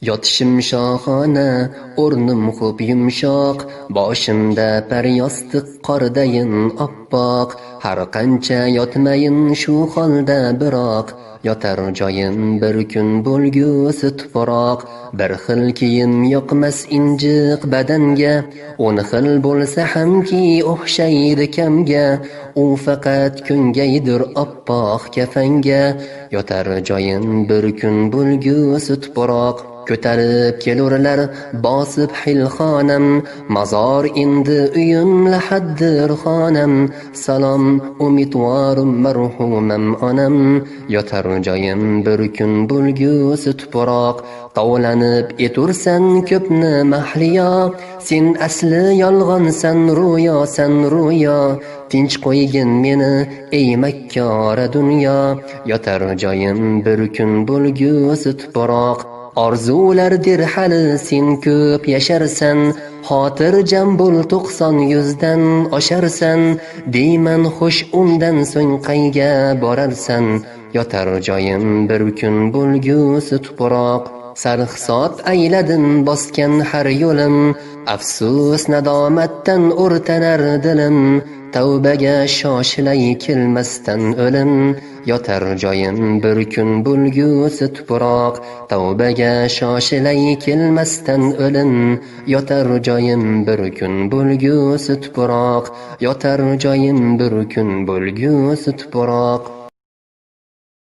Yotishim shohona, o'rnim xo'p yumshoq, boshimda paryostiq qordayin oppoq, har qancha yotmayin shu holda biroq, yotar joyim bir kun bo'lgusi tuproq, bir xil kiyim yoqmas injiq badanga, o'n xil bo'lsa hamki o'xshaydi kamga, u faqat kungaydir oppoq kafanga, yotar joyim bir kun bo'lgusi tuproq. Ko'tarib kelurlar bosib xilxonam Mazor endi uyim lahaddir xonam Salom umidvorim marhumam onam Yotar joyim bir kun bo'lgusi tuproq. Tovlanib etursan ko'pni mahliyo. Sen asli yolg'onsan ro'yosan ro'yo Tinch qo'ygin meni ey makkora dunyo. Yotar joyim bir kun bo'lgusi tuproq. Orzulardir hali sen ko'p yasharsan Xotirjam bo'l to'qson yuzdan osharsan Deyman xush undan so'ng qayga borarsan Yotar joyim bir kun bo'lgusi tuproq. Sarhisob ayladin bosgan har yo'lim Afsus nadomatdan o'rtanar dilim Tavbaga shoshilay kelmasdan o'lim Yotar joyim bir kun bo'lgusi tuproq Tavbaga shoshilay kelmasdan o'lim Yotar joyim bir kun bo'lgusi tuproq Yotar joyim bir kun bo'lgusi tuproq.